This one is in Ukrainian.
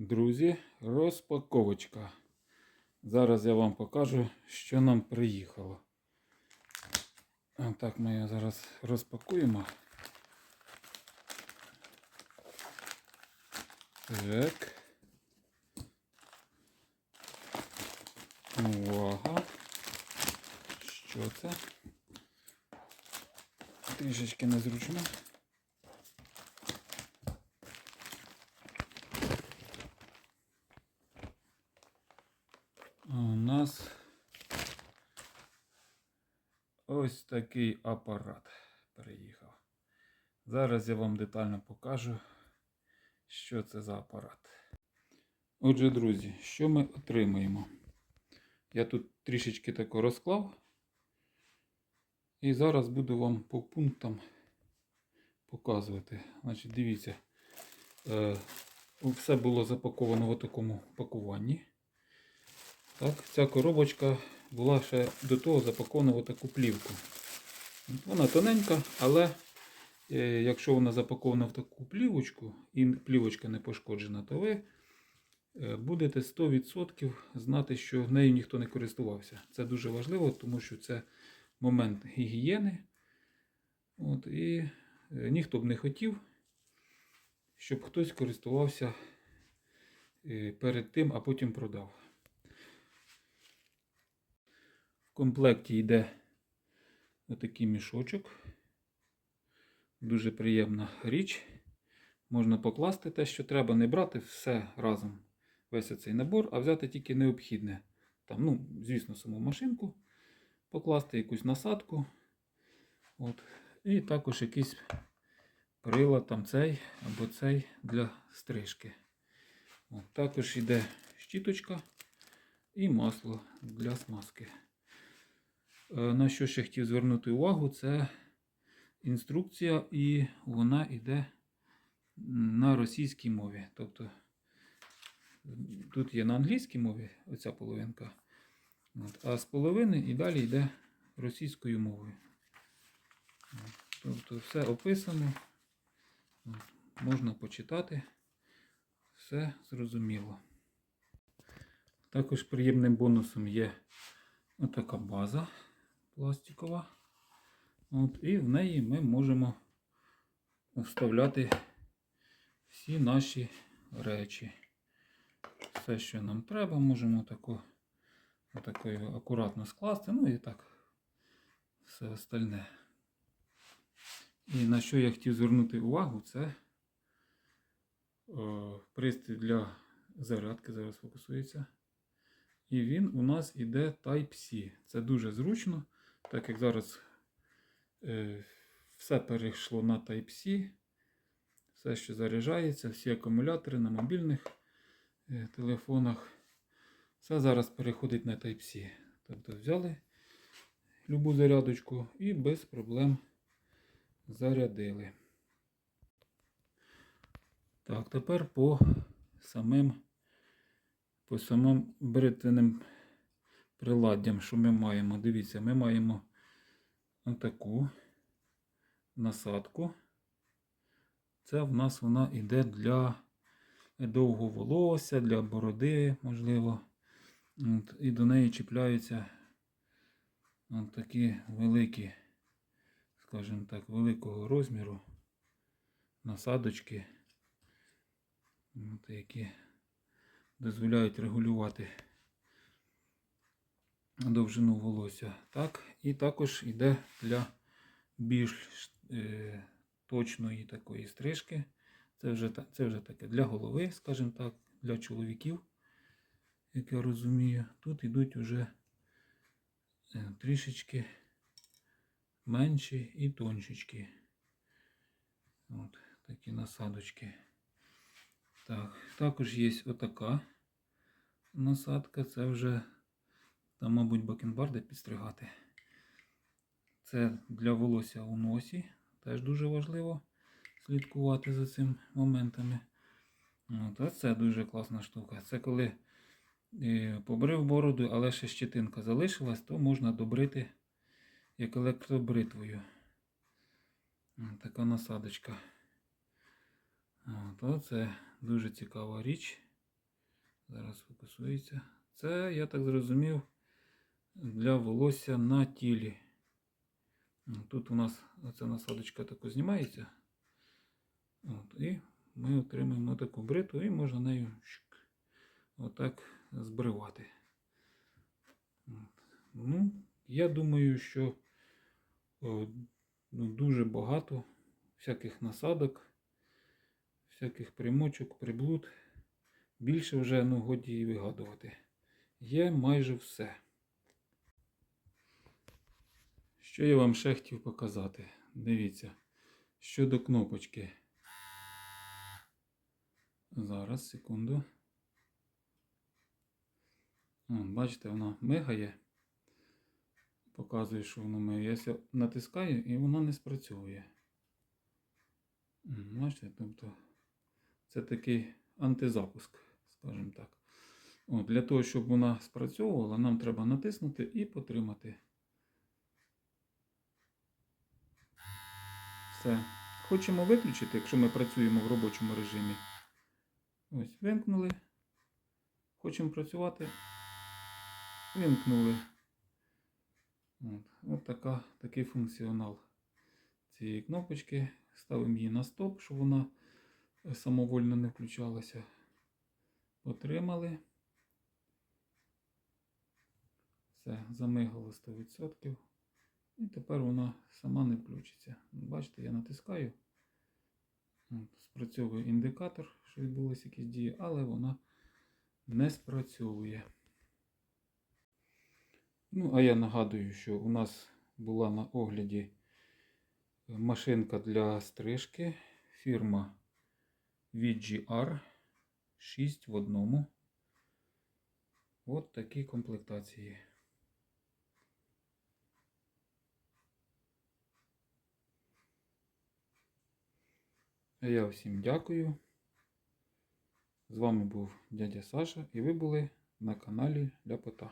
Друзі, розпаковочка. Зараз я вам покажу, що нам приїхало. Так, ми її зараз розпакуємо. Так. Увага. Що це? Трішечки незручно. У нас ось такий апарат приїхав. Зараз я вам детально покажу, що це за апарат. Отже, друзі, що ми отримаємо? Я тут трішечки тако розклав. І зараз буду вам по пунктам показувати. Значить, дивіться, е, все було запаковано в такому пакуванні. Так, Ця коробочка була ще до того запакована в таку плівку. Вона тоненька, але е, якщо вона запакована в таку плівочку і плівочка не пошкоджена, то ви е, будете 100% знати, що нею ніхто не користувався. Це дуже важливо, тому що це момент гігієни. От, І е, ніхто б не хотів, щоб хтось користувався перед тим, а потім продав. В комплекті йде отакий мішочок. Дуже приємна річ. Можна покласти те, що треба, не брати все разом, весь цей набор, а взяти тільки необхідне. Там, ну, звісно, саму машинку, покласти якусь насадку. От. І також якийсь прилад, там цей або цей для стрижки. От. Також йде щіточка і масло для смазки. Е, На що ще хотів звернути увагу, це інструкція, і вона йде на російській мові. Тобто тут є на англійській мові оця половинка, От, а з половини і далі йде російською мовою. От, Тобто все описано, От, можна почитати, все зрозуміло. Також приємним бонусом є отака база пластикова. От, і в неї ми можемо вставляти всі наші речі. Все, що нам треба, можемо тако, отакою акуратно скласти. Ну і так, все остальне. І на що я хотів звернути увагу, це о, пристрій для зарядки, зараз фокусується. І він у нас іде Type-C. Це дуже зручно, так як зараз е, все перейшло на Type-C. Все, що заряджається, всі акумулятори на мобільних е, телефонах. Все зараз переходить на Type-C. Тобто взяли любу зарядочку і без проблем зарядили. Так, тепер по самим по самим бритвенним приладдям, що ми маємо. Дивіться, ми маємо отаку насадку. Це в нас вона йде для довгого волосся, для бороди, можливо. От, І до неї чіпляються от такі великі, скажімо так, великого розміру насадочки, от, які дозволяють регулювати довжину волосся. Так, І також йде для більш е, точної такої стрижки. Це вже, це вже таке для голови, скажімо так, для чоловіків, як я розумію. Тут йдуть вже е, трішечки менші і тоншечки. От такі насадочки. Так, також є отака насадка. Це вже там, мабуть, бакенбарди підстригати. Це для волосся у носі. Теж дуже важливо слідкувати за цим моментами. От, а це дуже класна штука. Це коли е, побрив бороду, але ще щетинка залишилась, то можна добрити як електробритвою. Така насадочка. От, оце дуже цікава річ. Зараз фокусується. Це, я так зрозумів, для волосся на тілі. Тут у нас оця насадочка тако знімається. От, і ми отримаємо таку бриту і можна нею отак збривати. Ну, я думаю, що ну, дуже багато всяких насадок, всяких примочок, приблуд. Більше вже ну, годі і вигадувати. Є майже все. Що я вам ще хотів показати? Дивіться, щодо кнопочки. Зараз, секунду. О, бачите, вона мигає. Показує, що воно мигає. Я натискаю і вона не спрацьовує. Бачите, тобто це такий антизапуск, скажімо так. От, для того, щоб вона спрацьовувала, нам треба натиснути і потримати. Все. Хочемо виключити, якщо ми працюємо в робочому режимі. Ось, вимкнули. Хочемо працювати. Вимкнули. От, от така, такий функціонал цієї кнопочки. Ставимо її на стоп, щоб вона е, самовольно не включалася. Потримали. Все, замигало 100%. І тепер вона сама не включиться. Бачите, я натискаю. Спрацьовує індикатор, що відбулися якісь дії, але вона не спрацьовує. Ну, а я нагадую, що у нас була на огляді машинка для стрижки фірма VGR 6 в одному. От такі комплектації. Я всім дякую. З вами був дядя Саша і ви були на каналі Ляпота.